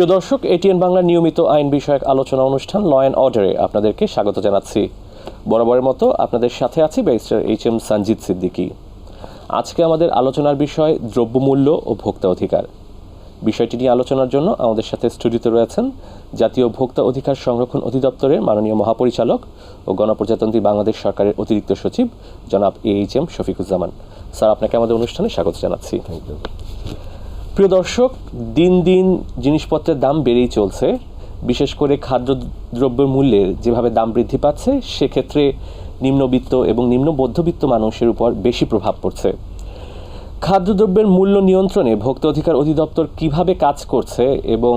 প্রিয় দর্শক এটিএন বাংলার নিয়মিত আইন বিষয়ক আলোচনা অনুষ্ঠান ল অ্যান্ড অর্ডারে আপনাদেরকে স্বাগত জানাচ্ছি। বরাবরের মতো আপনাদের সাথে আছি barrister H M Sanjit Siddiqui. আজকে আমাদের আলোচনার বিষয় দ্রব্যমূল্য ও ভোক্তা অধিকার। বিষয়টি নিয়ে আলোচনার জন্য আমাদের সাথে স্টুডিওতে রয়েছেন জাতীয় ভোক্তা অধিকার সংরক্ষণ অধিদপ্তরের মাননীয় মহাপরিচালক ও গণপ্রজাতন্ত্রী বাংলাদেশ সরকারের অতিরিক্ত সচিব জনাব A H M Shafiquzzaman. Sir, আপনাকে আমাদের অনুষ্ঠানে স্বাগত জানাচ্ছি। প্রিয় দর্শক, দিন দিন জিনিসপত্রের দাম বেড়েই চলছে। বিশেষ করে খাদ্যদ্রব্যের মূল্যের যেভাবে দাম বৃদ্ধি পাচ্ছে, সেক্ষেত্রে নিম্নবিত্ত এবং নিম্ন মধ্যবিত্ত মানুষের উপর বেশি প্রভাব পড়ছে। খাদ্যদ্রব্যের মূল্য নিয়ন্ত্রণে ভোক্তা অধিকার অধিদপ্তর কীভাবে কাজ করছে এবং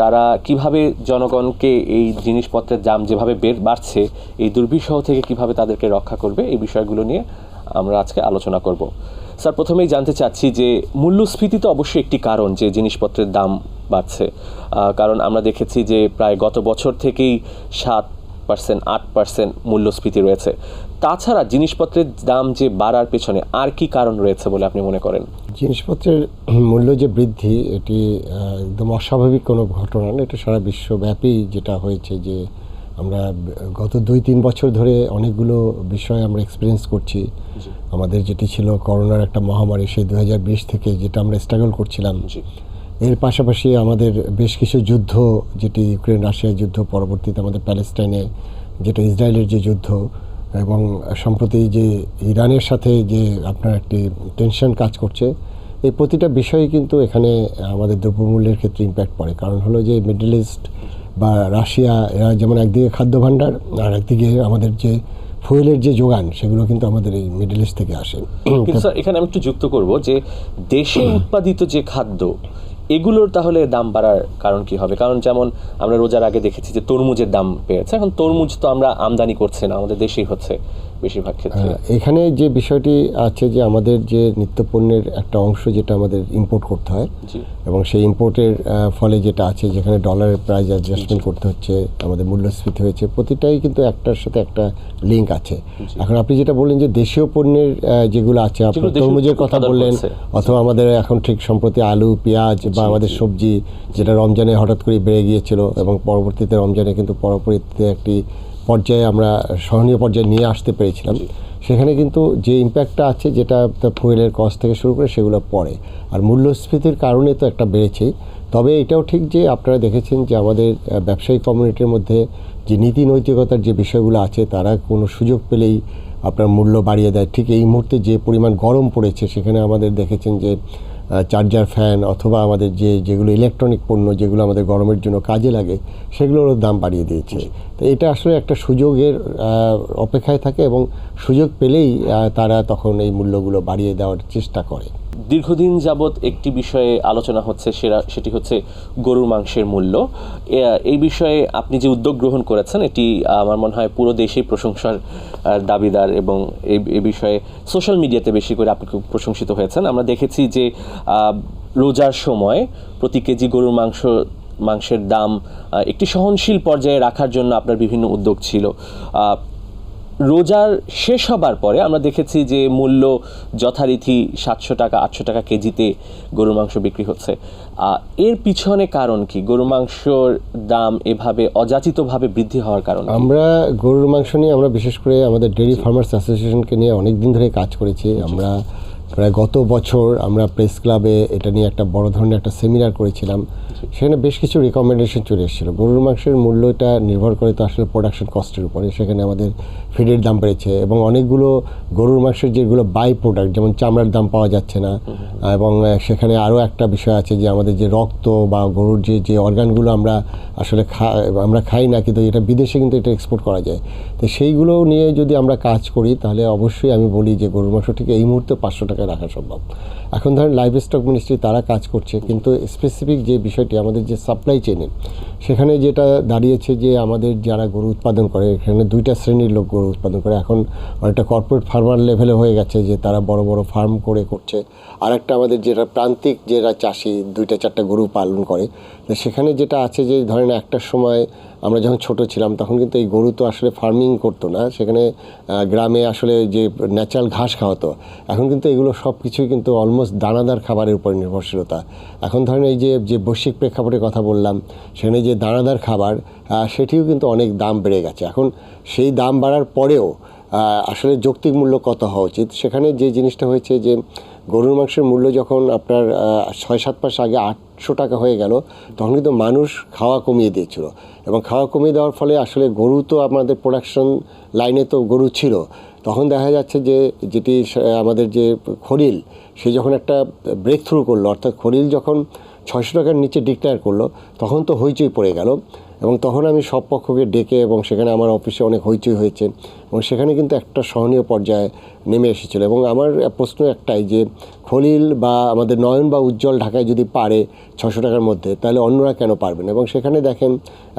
তারা কীভাবে জনগণকে এই জিনিসপত্রের দাম যেভাবে বাড়ছে, এই দুর্বিষহ থেকে কীভাবে তাদেরকে রক্ষা করবে, এই বিষয়গুলো নিয়ে আমরা আজকে আলোচনা করব। স্যার, প্রথমেই জানতে চাচ্ছি যে মূল্যস্ফীতি তো অবশ্যই একটি কারণ যে জিনিসপত্রের দাম বাড়ছে। কারণ আমরা দেখেছি যে প্রায় গত বছর থেকেই সাত পার্সেন্ট, আট পার্সেন্ট মূল্যস্ফীতি রয়েছে। তাছাড়া জিনিসপত্রের দাম যে বাড়ার পেছনে আর কি কারণ রয়েছে বলে আপনি মনে করেন? জিনিসপত্রের মূল্য যে বৃদ্ধি, এটি একদম অস্বাভাবিক কোনো ঘটনা না। এটা সারা বিশ্বব্যাপী যেটা হয়েছে যে আমরা গত দুই তিন বছর ধরে অনেকগুলো বিষয় আমরা এক্সপিরিয়েন্স করছি। আমাদের যেটি ছিল করোনার একটা মহামারী সেই দু হাজার বিশ থেকে যেটা আমরা স্ট্রাগল করছিলাম। এর পাশাপাশি আমাদের বেশ কিছু যুদ্ধ যেটি ইউক্রেন রাশিয়ার যুদ্ধ পরবর্তীতে আমাদের প্যালেস্টাইনে যেটা ইসরায়েলের যে যুদ্ধ এবং সম্প্রতি যে ইরানের সাথে যে আপনার একটি টেনশন কাজ করছে এই প্রতিটা বিষয়ে কিন্তু এখানে আমাদের দ্রব্যমূল্যের ক্ষেত্রে ইম্প্যাক্ট পড়ে। কারণ হলো যে মিডল ইস্ট বা রাশিয়া এরা যেমন একদিকে খাদ্য ভাণ্ডার আর একদিকে আমাদের যে ফুয়েলের যে যোগান সেগুলো কিন্তু আমাদের এই মিডল ইস্ট থেকে আসে। কিন্তু স্যার এখানে আমি একটু যুক্ত করব যে দেশে উৎপাদিত যে খাদ্য এগুলোর তাহলে দাম বাড়ার কারণ কি হবে? কারণ যেমন আমরা রোজার আগে দেখেছি যে তরমুজের দাম পেয়েছে এখন তরমুজ তো আমরা আমদানি করছি না আমাদের দেশেই হচ্ছে। বেশিরভাগ ক্ষেত্রে। হ্যাঁ, এখানে যে বিষয়টি আছে যে আমাদের যে নিত্যপণ্যের একটা অংশ যেটা আমাদের ইম্পোর্ট করতে হয় এবং সেই ইম্পোর্টের ফলে যেটা আছে যেখানে ডলারের প্রাইস অ্যাডজাস্টমেন্ট করতে হচ্ছে আমাদের মূল্যস্ফীতি হয়েছে প্রতিটাই কিন্তু একটার সাথে একটা লিঙ্ক আছে। এখন আপনি যেটা বললেন যে দেশীয় পণ্যের যেগুলো আছে আপনি তরমুজের কথা বললেন অথবা আমাদের এখন ঠিক সম্প্রতি আলু পেঁয়াজ বা আমাদের সবজি যেটা রমজানে হঠাৎ করে বেড়ে গিয়েছিল এবং পরবর্তীতে রমজানে কিন্তু পরবর্তীতে একটি পর্যায়ে আমরা সহনীয় পর্যায়ে নিয়ে আসতে পেরেছিলাম। সেখানে কিন্তু যে ইম্প্যাক্টটা আছে যেটা ফুয়েলের কস্ট থেকে শুরু করে সেগুলো পড়ে। আর মূল্যস্ফীতির কারণে তো একটা বেড়েছেই। তবে এটাও ঠিক যে আপনারা দেখেছেন যে আমাদের ব্যবসায়ী কমিউনিটির মধ্যে যে নীতি নৈতিকতার যে বিষয়গুলো আছে তারা কোনো সুযোগ পেলেই আপনার মূল্য বাড়িয়ে দেয়। ঠিক এই মুহূর্তে যে পরিমাণ গরম পড়েছে সেখানে আমাদের দেখেছেন যে চার্জার ফ্যান অথবা আমাদের যে, যেগুলো ইলেকট্রনিক পণ্য যেগুলো আমাদের গরমের জন্য কাজে লাগে সেগুলোরও দাম বাড়িয়ে দিয়েছে। তো এটা আসলে একটা সুযোগের অপেক্ষায় থাকে এবং সুযোগ পেলেই তারা তখন এই মূল্যগুলো বাড়িয়ে দেওয়ার চেষ্টা করে। দীর্ঘদিন যাবৎ একটি বিষয়ে আলোচনা হচ্ছে সেটা সেটি হচ্ছে গরুর মাংসের মূল্য। এই বিষয়ে আপনি যে উদ্যোগ গ্রহণ করেছেন, এটি আমার মনে হয় পুরো দেশেই প্রশংসার দাবিদার এবং এই এই বিষয়ে সোশ্যাল মিডিয়াতে বেশি করে আপনি খুব প্রশংসিত হয়েছেন। আমরা দেখেছি যে রোজার সময় প্রতি কেজি গরুর মাংস, মাংসের দাম একটি সহনশীল পর্যায়ে রাখার জন্য আপনার বিভিন্ন উদ্যোগ ছিল। রোজার শেষ হবার পরে আমরা দেখেছি যে মূল্য যথারীতি সাতশো টাকা আটশো টাকা কেজিতে গরুর মাংস বিক্রি হচ্ছে। আর এর পিছনে কারণ কি? গরুর মাংসর দাম এভাবে অযাচিতভাবে বৃদ্ধি হওয়ার কারণ আমরা গরুর মাংস নিয়ে আমরা বিশেষ করে আমাদের ডেয়ারি ফার্মার্স অ্যাসোসিয়েশনকে নিয়ে অনেক দিন ধরে কাজ করেছি। আমরা প্রায় গত বছর আমরা প্রেস ক্লাবে এটা নিয়ে একটা বড় ধরনের একটা সেমিনার করেছিলাম। সেখানে বেশ কিছু রেকমেন্ডেশন চলে এসেছিল। গরুর মাংসের মূল্যটা নির্ভর করে তো আসলে প্রোডাকশন কস্টের উপরে। সেখানে আমাদের ফিডের দাম বেড়েছে এবং অনেকগুলো গরুর মাংসের যেগুলো বাই প্রোডাক্ট যেমন চামড়ার দাম পাওয়া যাচ্ছে না। এবং সেখানে আরও একটা বিষয় আছে যে আমাদের যে রক্ত বা গরুর যে যে অর্গানগুলো আমরা আসলে খা আমরা খাই না কিন্তু এটা বিদেশে কিন্তু এটা এক্সপোর্ট করা যায়। তো সেইগুলো নিয়ে যদি আমরা কাজ করি তাহলে অবশ্যই আমি বলি যে গরুর মাংস ঠিক এই মুহূর্তে পাঁচশো টাকায় রাখা সম্ভব এখন ধরেন লাইভ স্টক মিনিস্ট্রি তারা কাজ করছে, কিন্তু স্পেসিফিক যে বিষয়টি, আমাদের যে সাপ্লাই চেনে সেখানে যেটা দাঁড়িয়েছে যে আমাদের যারা গরু উৎপাদন করে, এখানে দুইটা শ্রেণির লোক গরু উৎপাদন করে। এখন অনেকটা কর্পোরেট ফার্মার লেভেলে হয়ে গেছে যে তারা বড় বড় ফার্ম করে করছে। আর একটা আমাদের যেটা প্রান্তিক যারা চাষি, দুইটা চারটা গরু পালন করে সেখানে যেটা আছে যে ধরেন একটা সময় আমরা যখন ছোট ছিলাম, তখন কিন্তু এই গরু তো আসলে ফার্মিং করতো না। সেখানে গ্রামে আসলে যে ন্যাচারাল ঘাস খাওয়াতো, এখন কিন্তু এগুলো সব কিছুই কিন্তু অলমোস্ট অলমোস্ট দানাদার খাবারের উপর নির্ভরশীলতা। এখন ধরেন এই যে যে বৈশ্বিক প্রেক্ষাপটের কথা বললাম, সেখানে যে দানাদার খাবার সেটিও কিন্তু অনেক দাম বেড়ে গেছে। এখন সেই দাম বাড়ার পরেও আসলে যৌক্তিক মূল্য কত হওয়া উচিত? সেখানে যে জিনিসটা হয়েছে যে, গরুর মাংসের মূল্য যখন আপনার ছয় সাত মাস আগে আটশো টাকা হয়ে গেল, তখন কিন্তু মানুষ খাওয়া কমিয়ে দিয়েছিল। এবং খাওয়া কমিয়ে দেওয়ার ফলে আসলে গরু তো আমাদের প্রোডাকশন লাইনে তো গরু ছিল। তখন দেখা যাচ্ছে যে, যেটি আমাদের যে খরিল সে যখন একটা ব্রেক থ্রু করল অর্থাৎ খলিল যখন ছয়শো টাকার নিচে ডিক্লেয়ার করল, তখন তো হইচই পড়ে গেল। এবং তখন আমি সব পক্ষকে ডেকে এবং সেখানে আমার অফিসে অনেক হইচই হয়েছে এবং সেখানে কিন্তু একটা সহনীয় পর্যায়ে নেমে এসেছিল। এবং আমার প্রশ্ন একটাই যে, খলিল বা আমাদের নয়ন বা উজ্জ্বল ঢাকায় যদি পারে ছশো টাকার মধ্যে, তাহলে অন্যরা কেন পারবেন এবং সেখানে দেখেন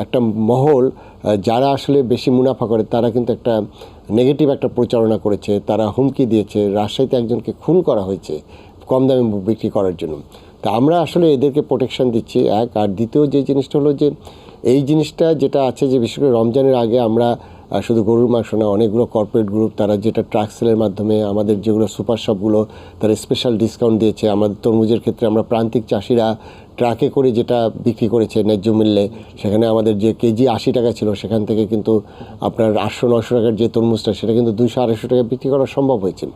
একটা মহল যারা আসলে বেশি মুনাফা করে, তারা কিন্তু একটা নেগেটিভ একটা প্রচারণা করেছে। তারা হুমকি দিয়েছে। রাজশাহীতে একজনকে খুন করা হয়েছে কম দামে বিক্রি করার জন্য। তা আমরা আসলে এদেরকে প্রোটেকশান দিচ্ছি, এক। আর দ্বিতীয় যে জিনিসটা হলো যে, এই জিনিসটা যেটা আছে যে, বিশেষ করে রমজানের আগে আমরা শুধু গরুর মাংস না অনেকগুলো কর্পোরেট গ্রুপ তারা যেটা ট্রাক সেলের মাধ্যমে আমাদের যেগুলো সুপার শপগুলো তারা স্পেশাল ডিসকাউন্ট দিয়েছে। আমাদের তরমুজের ক্ষেত্রে আমরা প্রান্তিক চাষিরা ট্রাকে করে যেটা বিক্রি করেছে ন্যায্য মূল্যে সেখানে আমাদের যে কেজি আশি টাকা ছিল সেখান থেকে কিন্তু আপনার আটশো নশো টাকার যে তরমুজটা সেটা কিন্তু দুশো আড়াইশো টাকা বিক্রি করা সম্ভব হয়েছে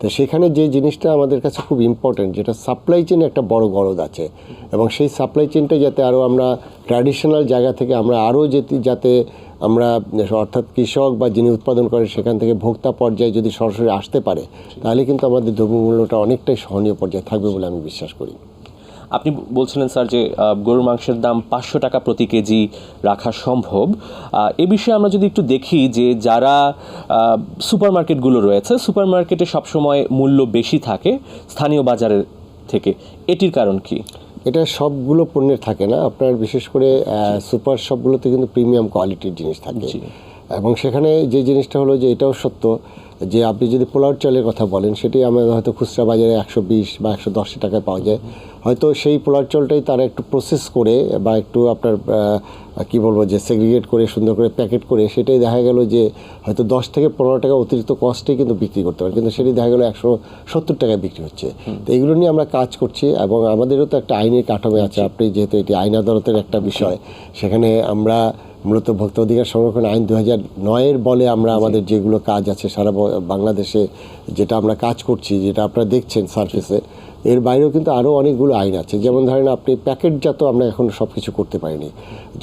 তো সেখানে যে জিনিসটা আমাদের কাছে খুব ইম্পর্টেন্ট যেটা সাপ্লাই চেনে একটা বড় গরদ আছে। এবং সেই সাপ্লাই চেনটা যাতে আরও আমরা ট্র্যাডিশনাল জায়গা থেকে আমরা আরও যেতে যাতে আমরা অর্থাৎ কৃষক বা যিনি উৎপাদন করেন সেখান থেকে ভোক্তা পর্যায়ে যদি সরাসরি আসতে পারে, তাহলে কিন্তু আমাদের দ্রব্যমূল্যটা অনেকটাই সহনীয় পর্যায়ে থাকবে বলে আমি বিশ্বাস করি। আপনি বলছিলেন স্যার যে গরুর মাংসের দাম পাঁচশো টাকা প্রতি কেজি রাখা সম্ভব। এ বিষয়ে আমরা যদি একটু দেখি যে যারা সুপার মার্কেটগুলো রয়েছে সুপার মার্কেটে সবসময় মূল্য বেশি থাকে স্থানীয় বাজারের থেকে। এটির কারণ কি? এটা সবগুলো পণ্যের থাকে না আপনার বিশেষ করে সুপার শপগুলোতে কিন্তু প্রিমিয়াম কোয়ালিটির জিনিস থাকে। এবং সেখানে যে জিনিসটা হলো যে এটাও সত্য যে আপনি যদি পোলাওর চালের কথা বলেন সেটি আমাদের হয়তো খুচরা বাজারে একশো বিশ বা একশো দশ টাকায় পাওয়া যায়। হয়তো সেই পোলাওর চালটাই তারা একটু প্রসেস করে বা একটু আপনার কি বলব যে সেগ্রিগেট করে সুন্দর করে প্যাকেট করে সেটাই দেখা গেল যে হয়তো দশ থেকে পনেরো টাকা অতিরিক্ত কস্টে কিন্তু বিক্রি করতে পারে। কিন্তু সেটি দেখা গেলো একশো সত্তর টাকায় বিক্রি হচ্ছে। তো এগুলো নিয়ে আমরা কাজ করছি এবং আমাদেরও তো একটা আইনের কাঠামো আছে। আপনি যেহেতু এটি আইন আদালতের একটা বিষয় সেখানে আমরা মূলত ভক্ত অধিকার সংরক্ষণ আইন দু হাজার নয়ের বলে আমরা আমাদের যেগুলো কাজ আছে সারা বাংলাদেশে যেটা আমরা কাজ করছি, যেটা আপনারা দেখছেন সার্ফেসে এর বাইরেও কিন্তু আরও অনেকগুলো আইন আছে। যেমন ধরেন আপনি প্যাকেটজাত আমরা এখন সব কিছু করতে পারিনি।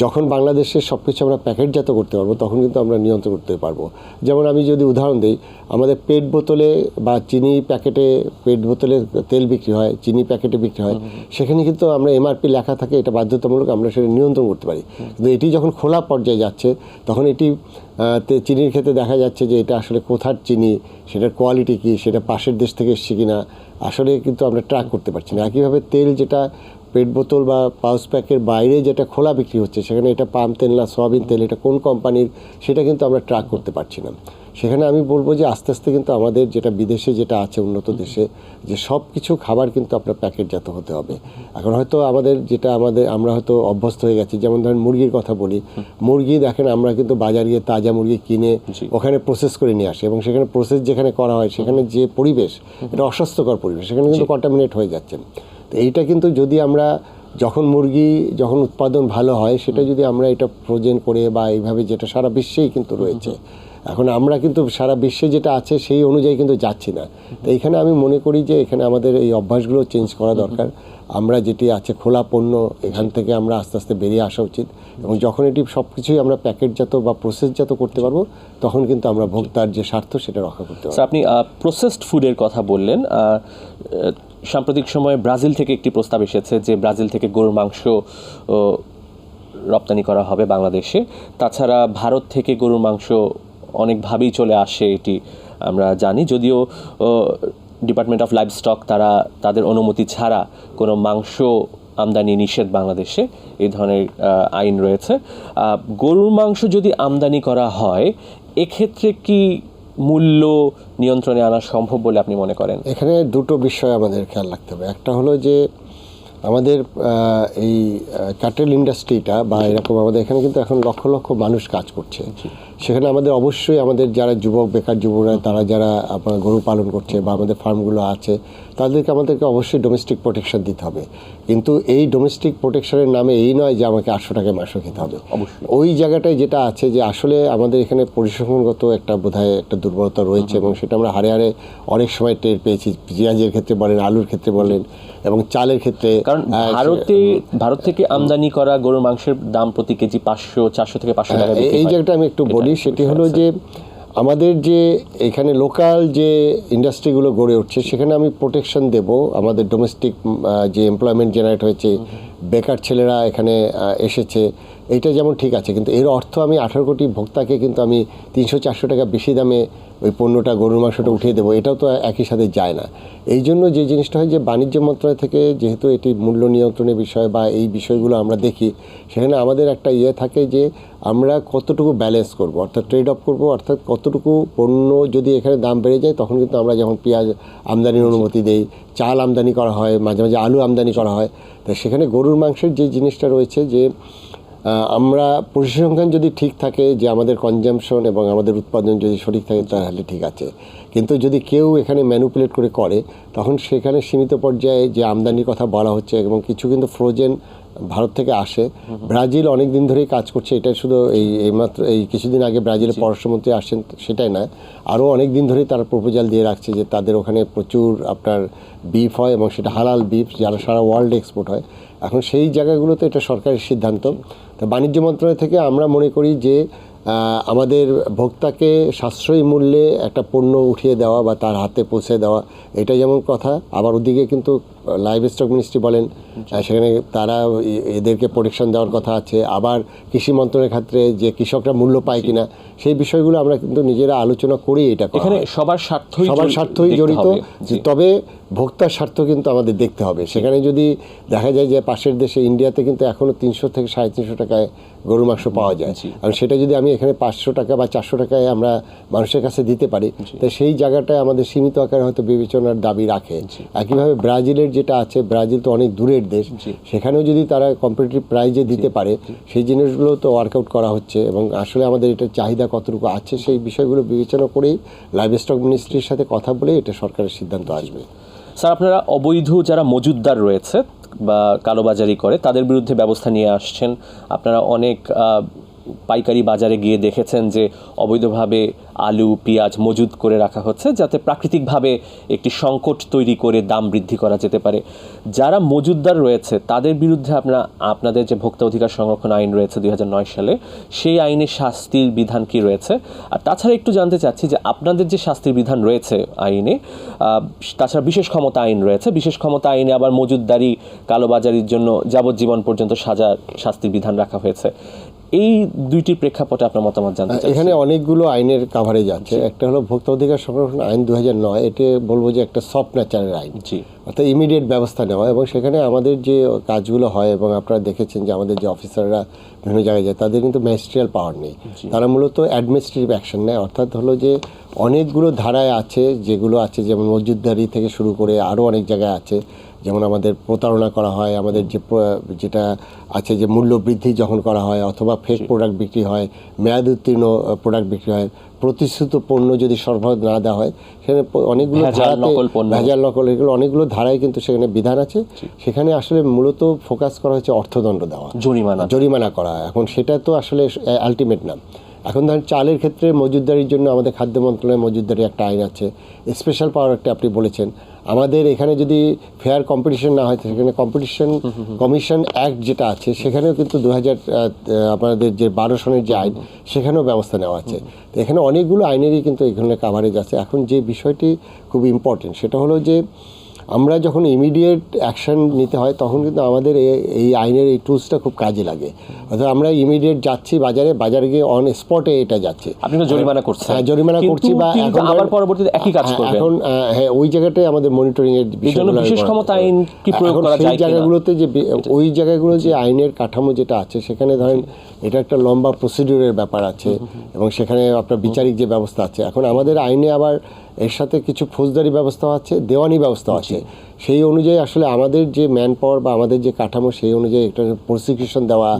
যখন বাংলাদেশে সব কিছু আমরা প্যাকেটজাত করতে পারব, তখন কিন্তু আমরা নিয়ন্ত্রণ করতে পারব। যেমন আমি যদি উদাহরণ দিই, আমাদের পেট বোতলে বা চিনি প্যাকেটে পেট বোতলে তেল বিক্রি হয়, চিনি প্যাকেটে বিক্রি হয়, সেখানে কিন্তু আমরা এমআরপি লেখা থাকে, এটা বাধ্যতামূলক আমরা সেটা নিয়ন্ত্রণ করতে পারি। কিন্তু এটি যখন খোলা পর্যায়ে যাচ্ছে, তখন এটি চিনির ক্ষেত্রে দেখা যাচ্ছে যে এটা আসলে কোথার চিনি, সেটার কোয়ালিটি কী, সেটা পাশের দেশ থেকে এসছে কি না আসলে কিন্তু আমরা ট্র্যাক করতে পারছি না। একইভাবে তেল যেটা পেট বোতল বা পাউস প্যাকের বাইরে যেটা খোলা বিক্রি হচ্ছে, সেখানে এটা পাম তেল না, সয়াবিন তেল, এটা কোন কোম্পানির সেটা কিন্তু আমরা ট্র্যাক করতে পারছি না। সেখানে আমি বলব যে আস্তে আস্তে কিন্তু আমাদের যেটা বিদেশে যেটা আছে উন্নত দেশে যে সব কিছু খাবার কিন্তু আপনার প্যাকেটজাত হতে হবে। এখন হয়তো আমাদের যেটা আমাদের আমরা হয়তো অভ্যস্ত হয়ে গেছি যেমন ধরেন মুরগির কথা বলি। মুরগি দেখেন আমরা কিন্তু বাজার গিয়ে তাজা মুরগি কিনে ওখানে প্রসেস করে নিয়ে আসি এবং সেখানে প্রসেস যেখানে করা হয় সেখানে যে পরিবেশ এটা অস্বাস্থ্যকর পরিবেশ সেখানে কিন্তু কন্টামিনেট হয়ে যাচ্ছে। তো এইটা কিন্তু যদি আমরা যখন মুরগি যখন উৎপাদন ভালো হয় সেটা যদি আমরা এটা ফ্রোজেন করে বা এইভাবে যেটা সারা বিশ্বেই কিন্তু রয়েছে এখন আমরা কিন্তু সারা বিশ্বে যেটা আছে সেই অনুযায়ী কিন্তু যাচ্ছি না। তো এখানে আমি মনে করি যে এখানে আমাদের এই অভ্যাসগুলো চেঞ্জ করা দরকার। আমরা যেটি আছে খোলা পণ্য, এখান থেকে আমরা আস্তে আস্তে বেরিয়ে আসা উচিত এবং যখন এটি সব কিছুই আমরা প্যাকেটজাত বা প্রসেসজাত করতে পারব, তখন কিন্তু আমরা ভোক্তার যে স্বার্থ সেটা রক্ষা করতে পারব। আপনি প্রসেসড ফুডের কথা বললেন সাম্প্রতিক সময়ে ব্রাজিল থেকে একটি প্রস্তাব এসেছে যে ব্রাজিল থেকে গরুর মাংস রপ্তানি করা হবে বাংলাদেশে। তাছাড়া ভারত থেকে গরুর মাংস অনেকভাবেই চলে আসে এটি আমরা জানি। যদিও ডিপার্টমেন্ট অফ লাইভ স্টক তারা তাদের অনুমতি ছাড়া কোনো মাংস আমদানি নিষেধ বাংলাদেশে এই ধরনের আইন রয়েছে। গরুর মাংস যদি আমদানি করা হয় এক্ষেত্রে কি মূল্য নিয়ন্ত্রণে আনা সম্ভব বলে আপনি মনে করেন? এখানে দুটো বিষয় আমাদের খেয়াল রাখতে হবে। একটা হলো যে আমাদের এই ক্যাটেল ইন্ডাস্ট্রিটা বা এরকম আমাদের এখানে কিন্তু এখন লক্ষ লক্ষ মানুষ কাজ করছে। সেখানে আমাদের অবশ্যই আমাদের যারা যুবক বেকার যুবকরা তারা যারা আপনার গরু পালন করছে বা আমাদের ফার্মগুলো আছে তাদেরকে আমাদেরকে অবশ্যই ডোমেস্টিক প্রোটেকশন দিতে হবে। কিন্তু এই ডোমেস্টিক প্রোটেকশনের নামে এই নয় যে আমাকে আটশো টাকায় মাংস খেতে হবে। অবশ্যই। ওই জায়গাটায় যেটা আছে যে আসলে আমাদের এখানে পরিসংখ্যানগত একটা বোধহয় একটা দুর্বলতা রয়েছে এবং সেটা আমরা হারে হারে অনেক সময় টের পেয়েছি। পেঁয়াজের ক্ষেত্রে বলেন আলুর ক্ষেত্রে বলেন এবং চালের ক্ষেত্রে কারণ ভারতে ভারত থেকে আমদানি করা গরুর মাংসের দাম প্রতি কেজি পাঁচশো চারশো থেকে পাঁচশো টাকা হ্যাঁ, এই যে জায়গাটা আমি একটু বলি সেটি হলো যে আমাদের যে এখানে লোকাল যে ইন্ডাস্ট্রিগুলো গড়ে উঠছে সেখানে আমি প্রোটেকশন দেব। আমাদের ডোমেস্টিক যে এমপ্লয়মেন্ট জেনারেট হয়েছে বেকার ছেলেরা এখানে এসেছে। এইটা যেমন ঠিক আছে, কিন্তু এর অর্থ আমি আঠারো কোটি ভোক্তাকে কিন্তু আমি তিনশো চারশো টাকা বেশি দামে ওই পণ্যটা, গরুর মাংসটা উঠিয়ে দেবো, এটাও তো একই সাথে যায় না। এই জন্য যে জিনিসটা হয় যে বাণিজ্য মন্ত্রণালয় থেকে যেহেতু এটি মূল্য নিয়ন্ত্রণের বিষয় বা এই বিষয়গুলো আমরা দেখি, সেখানে আমাদের একটা ইয়ে থাকে যে আমরা কতটুকু ব্যালেন্স করব, অর্থাৎ ট্রেড অফ করব, অর্থাৎ কতটুকু পণ্য যদি এখানে দাম বেড়ে যায়, তখন কিন্তু আমরা যখন পেঁয়াজ আমদানির অনুমতি দেই, চাল আমদানি করা হয়, মাঝে মাঝে আলু আমদানি করা হয়, তো সেখানে গরুর মাংসের যে জিনিসটা রয়েছে যে আমরা পরিসংখ্যান যদি ঠিক থাকে যে আমাদের কনজামশন এবং আমাদের উৎপাদন যদি সঠিক থাকে তাহলে ঠিক আছে। কিন্তু যদি কেউ এখানে ম্যানুপুলেট করে করে তখন সেখানে সীমিত পর্যায়ে যে আমদানির কথা বলা হচ্ছে এবং কিছু কিন্তু ফ্রোজেন ভারত থেকে আসে। ব্রাজিল অনেক দিন ধরেই কাজ করছে এটা শুধু এই এইমাত্র এই কিছুদিন আগে ব্রাজিলের পররাষ্ট্রমন্ত্রী আসছেন সেটাই না আরও অনেক দিন ধরেই তারা প্রপোজাল দিয়ে রাখছে যে তাদের ওখানে প্রচুর আপনার বিফ হয় এবং সেটা হালাল বিফ যারা সারা ওয়ার্ল্ড এক্সপোর্ট হয়। এখন সেই জায়গাগুলোতে এটা সরকারের সিদ্ধান্ত। তো বাণিজ্য মন্ত্রণালয় থেকে আমরা মনে করি যে আমাদের ভোক্তাকে সাশ্রয়ী মূল্যে একটা পণ্য উঠিয়ে দেওয়া বা তার হাতে পৌঁছে দেওয়া এটা যেমন কথা। আবার ওদিকে কিন্তু লাইভ স্টক মিনিস্ট্রি বলেন সেখানে তারা এদেরকে প্রোটেকশন দেওয়ার কথা আছে। আবার কৃষি মন্ত্রণের ক্ষেত্রে যে কৃষকরা মূল্য পায় কিনা সেই বিষয়গুলো আমরা কিন্তু নিজেরা আলোচনা করি এটা এখানে সবার স্বার্থ সবার স্বার্থই জড়িত তবে ভোক্তার স্বার্থ কিন্তু আমাদের দেখতে হবে। সেখানে যদি দেখা যায় যে পাশের দেশে ইন্ডিয়াতে কিন্তু এখনও তিনশো থেকে সাড়ে তিনশো টাকায় গরু মাংস পাওয়া যায়। আর সেটা যদি আমি এখানে পাঁচশো টাকা বা চারশো টাকায় আমরা মানুষের কাছে দিতে পারি তো সেই জায়গাটায় আমাদের সীমিত আকারে হয়তো বিবেচনার দাবি রাখে। একইভাবে ব্রাজিলের যেটা আছে ব্রাজিল তো অনেক দূরের দেশ। সেখানেও যদি তারা কম্পিটিটিভ প্রাইজে দিতে পারে সেই জিনিসগুলো তো ওয়ার্কআউট করা হচ্ছে এবং আসলে আমাদের এটার চাহিদা কতটুকু আছে সেই বিষয়গুলো বিবেচনা করেই লাইভ স্টক মিনিস্ট্রির সাথে কথা বলে এটা সরকারের সিদ্ধান্ত আসবে। স্যার আপনারা অবৈধ যারা মজুদদার রয়েছে বা কালোবাজারি করে তাদের বিরুদ্ধে ব্যবস্থা নিয়ে আসছেন। আপনারা অনেক পাইকারি বাজারে গিয়ে দেখেছেন যে অবৈধভাবে আলু, পেঁয়াজ মজুদ করে রাখা হচ্ছে যাতে প্রাকৃতিকভাবে একটি সংকট তৈরি করে দাম বৃদ্ধি করা যেতে পারে। যারা মজুদদার রয়েছে, তাদের বিরুদ্ধে আপনারা আপনাদের যে ভোক্তা অধিকার সংরক্ষণ আইন রয়েছে দুই হাজার নয় সালে, সেই আইনের শাস্তির বিধান কি রয়েছে? আর তাছাড়া একটু জানতে চাচ্ছি যে আপনাদের যে শাস্তির বিধান রয়েছে আইনে তাছাড়া বিশেষ ক্ষমতা আইন রয়েছে, বিশেষ ক্ষমতা আইনে আবার মজুদদারি কালোবাজারির জন্য যাবজ্জীবন পর্যন্ত সাজার শাস্তির বিধান রাখা হয়েছে। এই দুইটির প্রেক্ষাপটে আপনার মতামত জানতে এখানে অনেকগুলো আইনের কাভারেজ আছে। একটা হলো ভোক্তা অধিকার সংরক্ষণ আইন দু হাজার নয় এটি বলব যে একটা সফট নেচারের আইন। জি। অর্থাৎ ইমিডিয়েট ব্যবস্থা নেওয়া। এবং সেখানে আমাদের যে কাজগুলো হয় এবং আপনারা দেখেছেন যে আমাদের যে অফিসাররা বিভিন্ন জায়গায় যায় তাদের কিন্তু ম্যাজিস্ট্রিয়াল পাওয়ার নেই। তারা মূলত অ্যাডমিনিস্ট্রেটিভ অ্যাকশন নেয়। অর্থাৎ হলো যে অনেকগুলো ধারায় আছে যেগুলো আছে যেমন মজুদদারি থেকে শুরু করে আরও অনেক জায়গায় আছে। যেমন আমাদের প্রতারণা করা হয় আমাদের যে যেটা আছে যে মূল্য বৃদ্ধি যখন করা হয় অথবা ফেক প্রোডাক্ট বিক্রি হয় মেয়াদ উত্তীর্ণ প্রোডাক্ট বিক্রি হয় প্রতিশ্রুত পণ্য যদি সরবরাহ না দেওয়া হয় সেখানে অনেকগুলো ভেজাল, নকল এগুলো অনেকগুলো ধারায় কিন্তু সেখানে বিধান আছে। সেখানে আসলে মূলত ফোকাস করা হচ্ছে অর্থদণ্ড দেওয়া। জরিমানা। জরিমানা করা। এখন সেটা তো আসলে আলটিমেট না। এখন ধরেন চালের ক্ষেত্রে মজুদদারির জন্য আমাদের খাদ্য মন্ত্রণালয়ের মজুদদারি একটা আইন আছে। স্পেশাল পাওয়ার একটা আপনি বলেছেন। আমাদের এখানে যদি ফেয়ার কম্পিটিশন না হয় সেখানে কম্পিটিশন কমিশন অ্যাক্ট যেটা আছে সেখানেও কিন্তু দু হাজার আমাদের যে বারো সনের যে আইন সেখানেও ব্যবস্থা নেওয়া আছে। তো এখানে অনেকগুলো আইনেরই কিন্তু এখানে কাভারেজ আছে। এখন যে বিষয়টি খুব ইম্পর্টেন্ট সেটা হলো যে আমরা যখন ইমিডিয়েট অ্যাকশন নিতে হয় তখন কিন্তু আমাদের এই আইনের এই টুলসটা খুব কাজে লাগে। অর্থাৎ আমরা ইমিডিয়েট যাচ্ছি বাজারে বাজারে গিয়ে অন স্পটে এটা যাচ্ছে। আপনি তো জরিমানা করছেন। হ্যাঁ জরিমানা করছি বা এখন আবার পরবর্তীতে একই কাজ হ্যাঁ, করবেন। এখন হ্যাঁ ওই জায়গাটাই আমাদের মনিটরিং এর বিষয়গুলো বিশেষ ক্ষমতা আইন কি প্রয়োগ করা যায়? জায়গাগুলোতে যে ওই জায়গাগুলো যে আইনের কাঠামো যেটা আছে সেখানে ধরেন এটা একটা লম্বা প্রসিডিউরের ব্যাপার আছে এবং সেখানে আপনার বিচারিক যে ব্যবস্থা আছে। এখন আমাদের আইনে আবার এর সাথে কিছু ফৌজদারি ব্যবস্থা আছে দেওয়ানি ব্যবস্থা আছে। সেই অনুযায়ী আসলে আমাদের যে ম্যান পাওয়ার বা আমাদের যে কাঠামো সেই অনুযায়ী একটা প্রসিকিউশন দেওয়া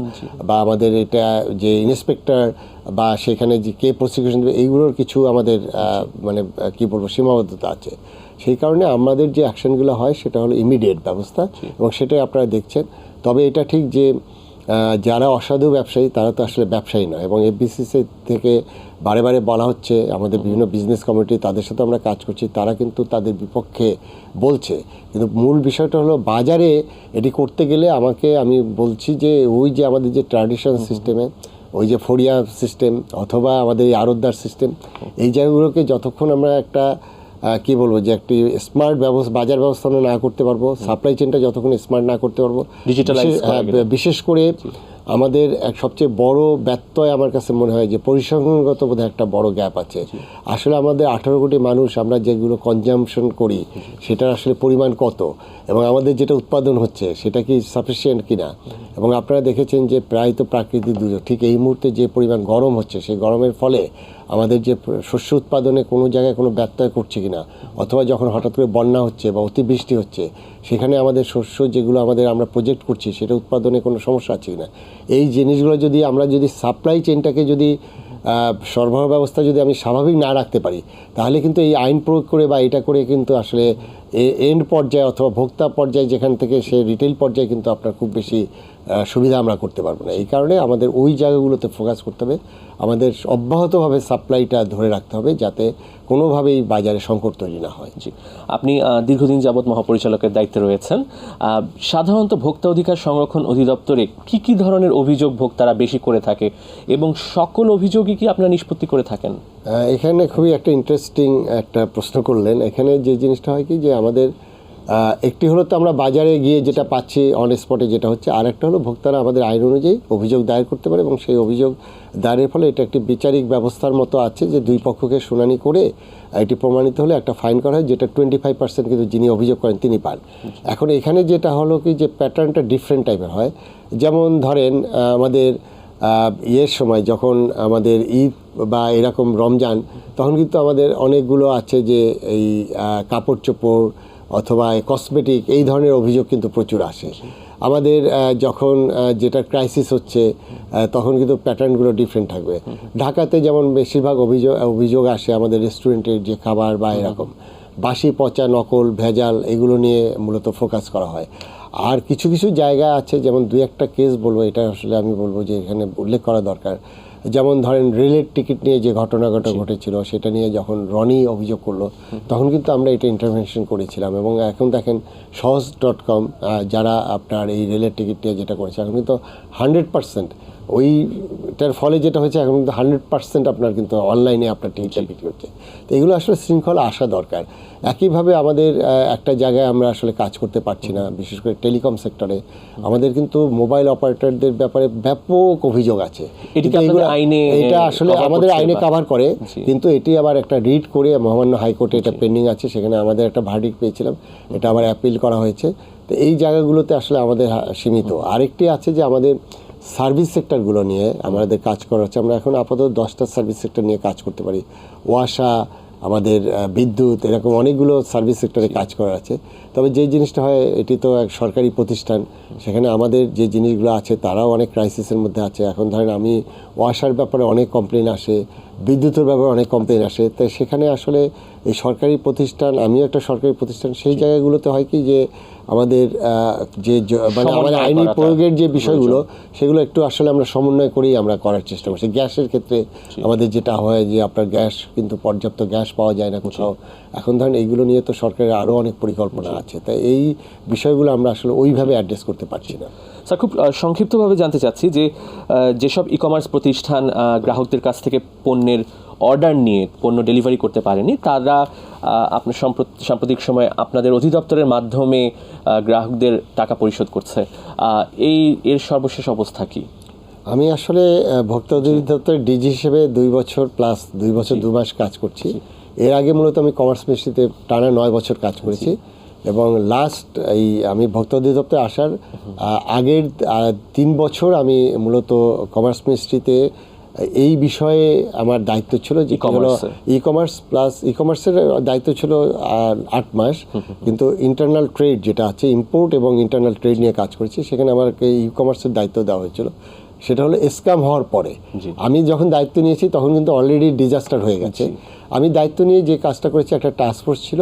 বা আমাদের এটা যে ইন্সপেক্টর বা সেখানে যে কে প্রসিকিউশন দেবে এইগুলোর কিছু আমাদের মানে আহ, কি বলব সীমাবদ্ধতা আছে। সেই কারণে আমাদের যে অ্যাকশনগুলো হয় সেটা হলো ইমিডিয়েট ব্যবস্থা এবং সেটাই আপনারা দেখছেন। তবে এটা ঠিক যে যারা অসাধু ব্যবসায়ী তারা তো আসলে ব্যবসায়ী নয়। এবং এফবিসিসি থেকে বারে বারে বলা হচ্ছে আমাদের বিভিন্ন বিজনেস কমিটি তাদের সাথে আমরা কাজ করছি তারা কিন্তু তাদের বিপক্ষে বলছে। কিন্তু মূল বিষয়টা হলো বাজারে এটি করতে গেলে আমাকে আমি বলছি যে ওই যে আমাদের যে ট্র্যাডিশন সিস্টেমে ওই যে ফড়িয়া সিস্টেম অথবা আমাদের এই আরতদার সিস্টেম এই জায়গাগুলোকে যতক্ষণ আমরা একটা কি বলব যে একটি স্মার্ট ব্যবস্থা বাজার ব্যবস্থাপনা না করতে পারব সাপ্লাই চেনটা যতক্ষণ স্মার্ট না করতে পারব ডিজিটালাইজ বিশেষ- করা আমাদের এক সবচেয়ে বড় ব্যত্যয় আমার কাছে মনে হয় যে পরিসংখ্যানগত বোধহয় একটা বড় গ্যাপ আছে। আসলে আমাদের আঠারো কোটি মানুষ আমরা যেগুলো কনজামশন করি সেটার আসলে পরিমাণ কত? এবং আমাদের যেটা উৎপাদন হচ্ছে সেটা কি সাফিসিয়েন্ট কিনা? এবং আপনারা দেখেছেন যে প্রায় তো প্রাকৃতিক দুর্যোগ ঠিক এই মুহূর্তে যে পরিমাণ গরম হচ্ছে সেই গরমের ফলে আমাদের যে শস্য উৎপাদনে কোনো জায়গায় কোনো ব্যত্যয় করছে কিনা? অথবা যখন হঠাৎ করে বন্যা হচ্ছে বা অতিবৃষ্টি হচ্ছে সেখানে আমাদের শস্য যেগুলো আমাদের আমরা প্রজেক্ট করছি সেটা উৎপাদনে কোনো সমস্যা আছে কিনা? এই জিনিসগুলো যদি আমরা যদি সাপ্লাই চেনটাকে যদি সরবরাহ ব্যবস্থা যদি আমি স্বাভাবিক না রাখতে পারি, তাহলে কিন্তু এই আইন প্রয়োগ করে বা এটা করে কিন্তু আসলে এন্ড পর্যায়ে অথবা ভোক্তা পর্যায়ে যেখান থেকে সে রিটেল পর্যায়ে কিন্তু আপনার খুব বেশি সুবিধা আমরা করতে পারব না। এই কারণে আমাদের ওই জায়গাগুলোতে ফোকাস করতে হবে। আমাদের অব্যাহতভাবে সাপ্লাইটা ধরে রাখতে হবে যাতে কোনোভাবেই বাজারে সংকট তৈরি না হয়। জি। আপনি দীর্ঘদিন যাবৎ মহাপরিচালকের দায়িত্বে রয়েছেন। সাধারণত ভোক্তা অধিকার সংরক্ষণ অধিদপ্তরে কি কি ধরনের অভিযোগ ভোক্তারা বেশি করে থাকে এবং সকল অভিযোগই কি আপনারা নিষ্পত্তি করে থাকেন? এখানে খুবই একটা ইন্টারেস্টিং একটা প্রশ্ন করলেন। এখানে যে জিনিসটা হয় কি যে আমাদের একটি হলো তো আমরা বাজারে গিয়ে যেটা পাচ্ছি অন স্পটে যেটা হচ্ছে আর একটা হলো ভোক্তারা আমাদের আইন অনুযায়ী অভিযোগ দায়ের করতে পারে এবং সেই অভিযোগ দায়েরের ফলে এটা একটি বিচারিক ব্যবস্থার মতো আছে যে দুই পক্ষকে শুনানি করে এটি প্রমাণিত হলে একটা ফাইন করা হয়, যেটা টোয়েন্টি ফাইভ পার্সেন্ট কিন্তু যিনি অভিযোগ করেন তিনি পান। এখন এখানে যেটা হলো কি যে প্যাটার্নটা ডিফারেন্ট টাইপের হয়। যেমন ধরেন আমাদের ইয়ের সময় যখন আমাদের ঈদ বা এরকম রমজান, তখন কিন্তু আমাদের অনেকগুলো আছে যে এই কাপড় চোপড় অথবা কসমেটিক এই ধরনের অভিযোগ কিন্তু প্রচুর আসে। আমাদের যখন যেটা ক্রাইসিস হচ্ছে তখন কিন্তু প্যাটার্নগুলো ডিফারেন্ট থাকবে। ঢাকাতে যেমন বেশিরভাগ অভিযোগ অভিযোগ আসে আমাদের রেস্টুরেন্টের যে খাবার বা এরকম। বাসি, পচা, নকল, ভেজাল, এগুলো নিয়ে মূলত ফোকাস করা হয়। আর কিছু কিছু জায়গা আছে, যেমন দু একটা কেস বলব, এটা আসলে আমি বলব যে এখানে উল্লেখ করা দরকার। যেমন ধরেন রেলের টিকিট নিয়ে যে ঘটনাটা ঘটেছিল সেটা নিয়ে যখন রনি অভিযোগ করল তখন কিন্তু আমরা এটা ইন্টারভেনশন করেছিলাম এবং এখন দেখেন সহজ ডট কম যারা আপনার এই রেলের টিকিট নিয়ে যেটা করেছে এখন কিন্তু হান্ড্রেড পার্সেন্ট ওইটার ফলে যেটা হয়েছে এখন কিন্তু হান্ড্রেড পার্সেন্ট আপনার কিন্তু অনলাইনে আপনার টিকিটটা বিক্রি হচ্ছে। তো এগুলো আসলে শৃঙ্খলা আসা দরকার। একইভাবে আমাদের একটা জায়গায় আমরা আসলে কাজ করতে পারছি না বিশেষ করে টেলিকম সেক্টরে আমাদের কিন্তু মোবাইল অপারেটরদের ব্যাপারে ব্যাপক অভিযোগ আছে। আইনে, এটা আসলে আমাদের আইনে কভার করে। কিন্তু এটি আবার একটা রিড করে মহামান্য হাইকোর্টে এটা পেন্ডিং আছে। সেখানে আমাদের একটা ভার্ডিক পেয়েছিলাম। এটা আবার অ্যাপিল করা হয়েছে। তো এই জায়গাগুলোতে আসলে আমাদের সীমিত। আরেকটি আছে যে আমাদের সার্ভিস সেক্টরগুলো নিয়ে আমাদের কাজ করা হচ্ছে। আমরা এখন আপাতত দশটা সার্ভিস সেক্টর নিয়ে কাজ করতে পারি। ওয়াসা, আমাদের বিদ্যুৎ, এরকম অনেকগুলো সার্ভিস সেক্টরে কাজ করা আছে। তবে যে জিনিসটা হয়, এটি তো এক সরকারি প্রতিষ্ঠান। সেখানে আমাদের যে জিনিসগুলো আছে, তারাও অনেক ক্রাইসিসের মধ্যে আছে। এখন ধরেন আমি ওয়াসার ব্যাপারে অনেক কমপ্লেন আসে, বিদ্যুতের ব্যাপারে অনেক কমপ্লেন আসে। তাই সেখানে আসলে এই সরকারি প্রতিষ্ঠান আমিও একটা সরকারি প্রতিষ্ঠান সেই জায়গাগুলোতে হয় কি যে আমাদের যে মানে আমাদের আইনি প্রয়োগের যে বিষয়গুলো সেগুলো একটু আসলে আমরা সমন্বয় করেই আমরা করার চেষ্টা করছি। গ্যাসের ক্ষেত্রে আমাদের যেটা হয় যে আপনার গ্যাস কিন্তু পর্যাপ্ত গ্যাস পাওয়া যায় না কোথাও। এখন ধরেন এইগুলো নিয়ে তো সরকারের আরও অনেক পরিকল্পনা আছে। তাই এই বিষয়গুলো আমরা আসলে ওইভাবে অ্যাড্রেস করতে পারছি না। স্যার খুব সংক্ষিপ্তভাবে জানতে চাচ্ছি যে যেসব ই কমার্স প্রতিষ্ঠান গ্রাহকদের কাছ থেকে পণ্যের অর্ডার নিয়ে পণ্য ডেলিভারি করতে পারেনি তারা আপনার সম্প্রতি- সাম্প্রতিক সময়ে আপনাদের অধিদপ্তরের মাধ্যমে গ্রাহকদের টাকা পরিশোধ করছে। এই এর সর্বশেষ অবস্থা কি? আমি আসলে ভোক্তা অধিদপ্তরের ডিজি হিসেবে দুই বছর প্লাস দুই বছর দু মাস কাজ করছি। এর আগে মূলত আমি কমার্স মিনিস্ট্রিতে টানা নয় বছর কাজ করেছি। এবং লাস্ট এই আমি ভোক্তা অধিদপ্তরে আসার আগের তিন বছর আমি মূলত কমার্স মিনিস্ট্রিতে এই বিষয়ে আমার দায়িত্ব ছিল যে কি হলো ই কমার্স প্লাস ই কমার্সের দায়িত্ব ছিল আট মাস। কিন্তু ইন্টারনাল ট্রেড যেটা আছে ইম্পোর্ট এবং ইন্টারনাল ট্রেড নিয়ে কাজ করেছি সেখানে আমাকে ই কমার্সের দায়িত্ব দেওয়া হয়েছিল। সেটা হলো স্ক্যাম হওয়ার পরে। আমি যখন দায়িত্ব নিয়েছি তখন কিন্তু অলরেডি ডিজাস্টার হয়ে গেছে। আমি দায়িত্ব নিয়ে যে কাজটা করেছি একটা টাস্ক ফোর্স ছিল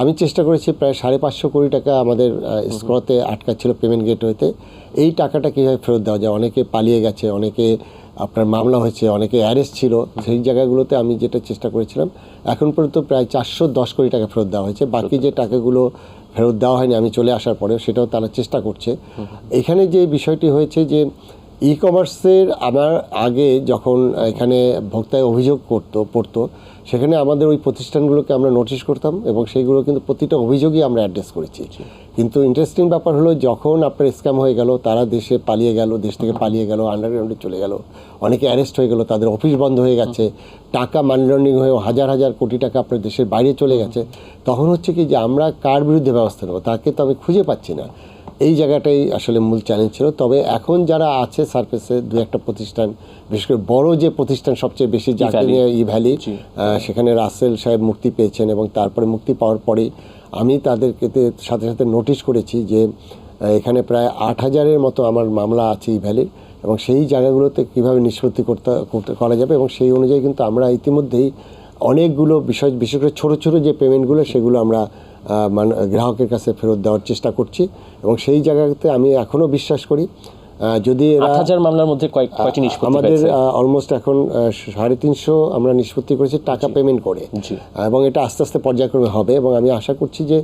আমি চেষ্টা করেছি প্রায় সাড়ে পাঁচশো কোটি টাকা আমাদের স্ক্রতে আটকা ছিল পেমেন্ট গেটওয়েতে এই টাকাটা কীভাবে ফেরত দেওয়া যায়? অনেকে পালিয়ে গেছে অনেকে আপনার মামলা হয়েছে অনেকে অ্যারেস্ট ছিল। সেই জায়গাগুলোতে আমি যেটা চেষ্টা করেছিলাম এখন পর্যন্ত প্রায় চারশো দশ কোটি টাকা ফেরত দেওয়া হয়েছে। বাকি যে টাকাগুলো ফেরত দেওয়া হয়নি আমি চলে আসার পরেও সেটাও তারা চেষ্টা করছে। এখানে যে বিষয়টি হয়েছে যে ই কমার্সের আমার আগে যখন এখানে ভোক্তায় অভিযোগ করতো পড়তো সেখানে আমাদের ওই প্রতিষ্ঠানগুলোকে আমরা নোটিশ করতাম এবং সেইগুলো কিন্তু প্রতিটা অভিযোগই আমরা অ্যাড্রেস করেছি। কিন্তু ইন্টারেস্টিং ব্যাপার হলো যখন আপনার স্ক্যাম হয়ে গেল তারা দেশে পালিয়ে গেল দেশ থেকে পালিয়ে গেল আন্ডারগ্রাউন্ডে চলে গেল অনেকে অ্যারেস্ট হয়ে গেল তাদের অফিস বন্ধ হয়ে গেছে টাকা মানি লন্ডারিং হয়ে হাজার হাজার কোটি টাকা আপনার দেশের বাইরে চলে গেছে তখন হচ্ছে কি যে আমরা কার বিরুদ্ধে ব্যবস্থা নেব? তাকে তো আমি খুঁজে পাচ্ছি না। এই জায়গাটাই আসলে মূল চ্যালেঞ্জ ছিল। তবে এখন যারা আছে সার্ফেসে দু একটা প্রতিষ্ঠান বিশেষ করে বড় যে প্রতিষ্ঠান সবচেয়ে বেশি যাকে নিয়ে ই ভ্যালি সেখানে রাসেল সাহেব মুক্তি পেয়েছেন এবং তারপরে মুক্তি পাওয়ার পরে আমি তাদেরকে সাথে সাথে নোটিশ করেছি যে এখানে প্রায় আট হাজারের মতো আমার মামলা আছে ই ভ্যালির এবং সেই জায়গাগুলোতে কীভাবে নিষ্পত্তি করতে করতে করা যাবে এবং সেই অনুযায়ী কিন্তু আমরা ইতিমধ্যেই অনেকগুলো বিষয় বিশেষ করে ছোটো ছোটো যে পেমেন্টগুলো সেগুলো আমরা মান গ্রাহকের কাছে ফেরত দেওয়ার চেষ্টা করছি এবং সেই জায়গাতে আমি এখনও বিশ্বাস করি যদি হাজার মামলার মধ্যে নিষ্পত্তি আমাদের অলমোস্ট এখন সাড়ে তিনশো আমরা নিষ্পত্তি করেছি টাকা পেমেন্ট করে। এবং এটা আস্তে আস্তে পর্যায়ক্রমে হবে এবং আমি আশা করছি যে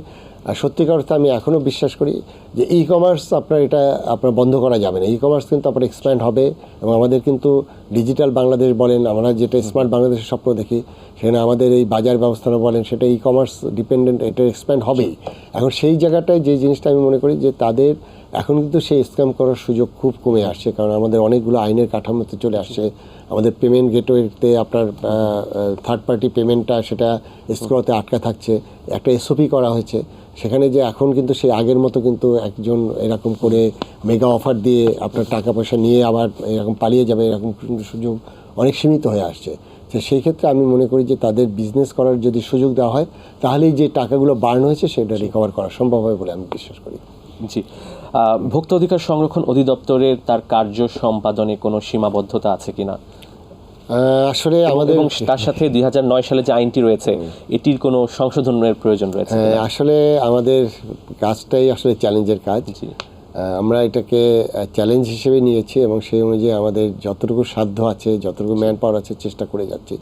আহ, সত্যিকার অর্থে আমি এখনও বিশ্বাস করি যে ই কমার্স আপনার এটা আপনার বন্ধ করা যাবে না। ই কমার্স কিন্তু আপনার এক্সপ্যান্ড হবে এবং আমাদের কিন্তু ডিজিটাল বাংলাদেশ বলেন আমরা যেটা স্মার্ট বাংলাদেশের স্বপ্ন দেখি সেখানে আমাদের এই বাজার ব্যবস্থাটা বলেন সেটা ই কমার্স ডিপেন্ডেন্ট এটা এক্সপ্যান্ড হবেই। এখন সেই জায়গাটায় যে জিনিসটা আমি মনে করি যে তাদের এখন কিন্তু সেই স্ক্যাম করার সুযোগ খুব কমে আসছে কারণ আমাদের অনেকগুলো আইনের কাঠামোতে চলে আসছে। আমাদের পেমেন্ট গেটওয়েতে আপনার থার্ড পার্টি পেমেন্টটা সেটা স্ক্রোতে আটকা থাকছে। একটা এসওপি করা হয়েছে। সেখানে যে এখন কিন্তু সেই আগের মতো কিন্তু একজন এরকম করে মেগা অফার দিয়ে আপনার টাকা পয়সা নিয়ে আবার এরকম পালিয়ে যাবে এরকম সুযোগ অনেক সীমিত হয়ে আসছে। তো সেই ক্ষেত্রে আমি মনে করি যে তাদের বিজনেস করার যদি সুযোগ দেওয়া হয় তাহলেই যে টাকাগুলো বার্ন হয়েছে সেটা রিকভার করা সম্ভব হবে বলে আমি বিশ্বাস করি। জি। ভোক্তা অধিকার সংরক্ষণ অধিদপ্তরের তার কার্য সম্পাদনে কোনো সীমাবদ্ধতা আছে কিনা? আহ, আসলে আমাদের তার সাথে দুই হাজার নয় সালে যে আইনটি রয়েছে এটির কোনো সংশোধনের প্রয়োজন রয়েছে হ্যাঁ, আসলে আমাদের কাজটাই আসলে চ্যালেঞ্জের কাজ। আমরা এটাকে চ্যালেঞ্জ হিসেবে নিয়েছি এবং সেই অনুযায়ী আমাদের যতটুকু সাধ্য আছে যতটুকু ম্যান পাওয়ার আছে চেষ্টা করে যাচ্ছি।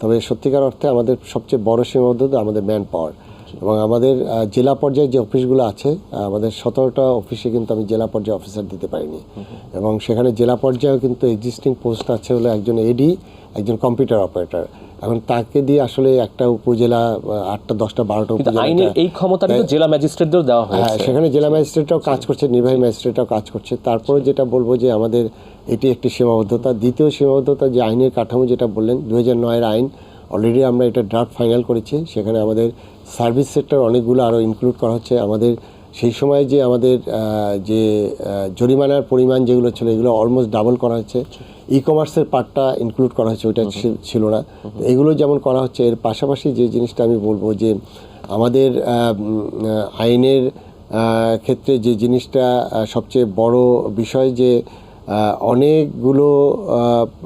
তবে সত্যিকার অর্থে আমাদের সবচেয়ে বড় সীমাবদ্ধতা আমাদের ম্যান পাওয়ার এবং আমাদের জেলা পর্যায়ে যে অফিসগুলো আছে আমাদের সতেরোটা অফিসে কিন্তু আমি জেলা পর্যায়ে অফিসার দিতে পারিনি। এবং সেখানে জেলা পর্যায়েও কিন্তু এক্সিস্টিং পোস্ট আছে হলো একজন এডি একজন কম্পিউটার অপারেটর এখন তাকে দিয়ে আসলে একটা উপজেলা আটটা দশটা বারোটা উপজেলা আইনের এই ক্ষমতা কিন্তু জেলা ম্যাজিস্ট্রেটদের দেওয়া হয় হ্যাঁ সেখানে জেলা ম্যাজিস্ট্রেটরাও কাজ করছে নির্বাহী ম্যাজিস্ট্রেটরাও কাজ করছে। তারপরে যেটা বলব যে আমাদের এটি একটি সীমাবদ্ধতা। দ্বিতীয় সীমাবদ্ধতা যে আইনের কাঠামো যেটা বললেন দু হাজার নয়ের আইন অলরেডি আমরা এটা ড্রাফট ফাইনাল করেছি। সেখানে আমাদের সার্ভিস সেক্টর অনেকগুলো আরও ইনক্লুড করা হচ্ছে। আমাদের সেই সময় যে আমাদের যে জরিমানার পরিমাণ যেগুলো ছিল এগুলো অলমোস্ট ডাবল করা হচ্ছে। ই কমার্সের পার্টটা ইনক্লুড করা হচ্ছে ওইটা ছিল- না। এগুলো যেমন করা হচ্ছে এর পাশাপাশি যে জিনিসটা আমি বলব যে আমাদের আইনের ক্ষেত্রে যে জিনিসটা সবচেয়ে বড় বিষয় যে অনেকগুলো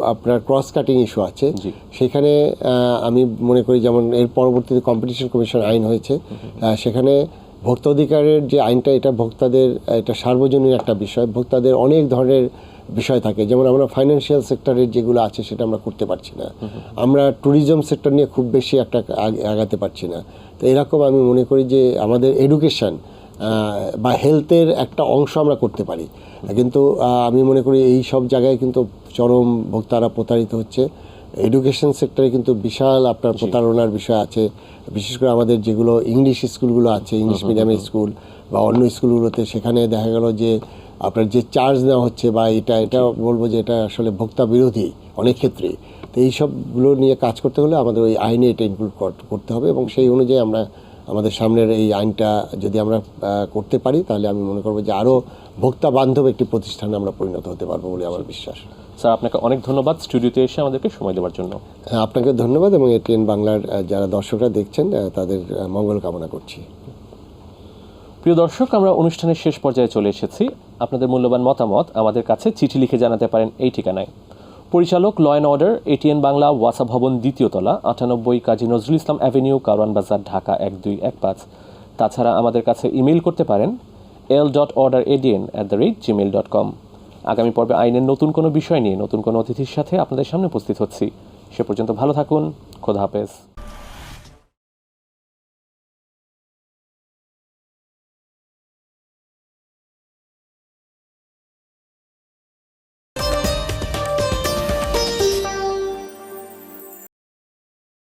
আপনার ক্রস কাটিং ইস্যু আছে। সেখানে আমি মনে করি যেমন এর পরবর্তীতে কম্পিটিশন কমিশন আইন হয়েছে সেখানে ভোক্তা অধিকারের যে আইনটা এটা ভোক্তাদের এটা সার্বজনীন একটা বিষয়। ভোক্তাদের অনেক ধরনের বিষয় থাকে। যেমন আমরা ফাইন্যান্সিয়াল সেক্টরের যেগুলো আছে সেটা আমরা করতে পারছি না। আমরা ট্যুরিজম সেক্টর নিয়ে খুব বেশি একটা আগ- আগাতে পারছি না। তো এরকম আমি মনে করি যে আমাদের এডুকেশন বা হেলথের একটা অংশ আমরা করতে পারি। কিন্তু আমি মনে করি এই সব জায়গায় কিন্তু চরম ভোক্তারা প্রতারিত হচ্ছে। এডুকেশন সেক্টরে কিন্তু বিশাল আপনার প্রতারণার বিষয় আছে। বিশেষ করে আমাদের যেগুলো ইংলিশ স্কুলগুলো আছে ইংলিশ মিডিয়ামের স্কুল বা অন্য স্কুলগুলোতে সেখানে দেখা গেল যে আপনার যে চার্জ নেওয়া হচ্ছে বা এটা এটা বলব যে এটা আসলে ভোক্তা বিরোধী অনেক ক্ষেত্রে। তো এই সবগুলো নিয়ে কাজ করতে হলে আমাদের ওই আইনে এটা ইনক্লুড করতে হবে এবং সেই অনুযায়ী আমরা আমাদের সামনের এই আইনটা যদি আমরা করতে পারি তাহলে আমি মনে করব যে আরও ভোক্তা বান্ধব একটি প্রতিষ্ঠানে আমরা পরিণত হতে পারব বলে আমার বিশ্বাস। স্যার আপনাকে অনেক ধন্যবাদ স্টুডিওতে এসে আমাদেরকে সময় দেওয়ার জন্য। হ্যাঁ, আপনাকে ধন্যবাদ এবং এটিএন বাংলার যারা দর্শকরা দেখছেন তাদের মঙ্গল কামনা করছি। প্রিয় দর্শক আমরা অনুষ্ঠানের শেষ পর্যায়ে চলে এসেছি। আপনাদের মূল্যবান মতামত আমাদের কাছে চিঠি লিখে জানাতে পারেন এই ঠিকানায়। পরিচালক law and order ATN Bangla ওয়াসা ভবন দ্বিতীয় তলা আটানব্বই কাজী নজরুল ইসলাম অ্যাভিনিউ কারওয়ান বাজার ঢাকা এক দুই এক পাঁচ। তাছাড়া আমাদের কাছে ইমেল করতে পারেন L dot order ADN at the rate Gmail dot com আগামী পর্বে আইনের নতুন কোনো বিষয় নিয়ে, নতুন কোনো অতিথির সাথে আপনাদের সামনে উপস্থিত হচ্ছি। সে পর্যন্ত ভালো থাকুন। খোদা হাফেজ।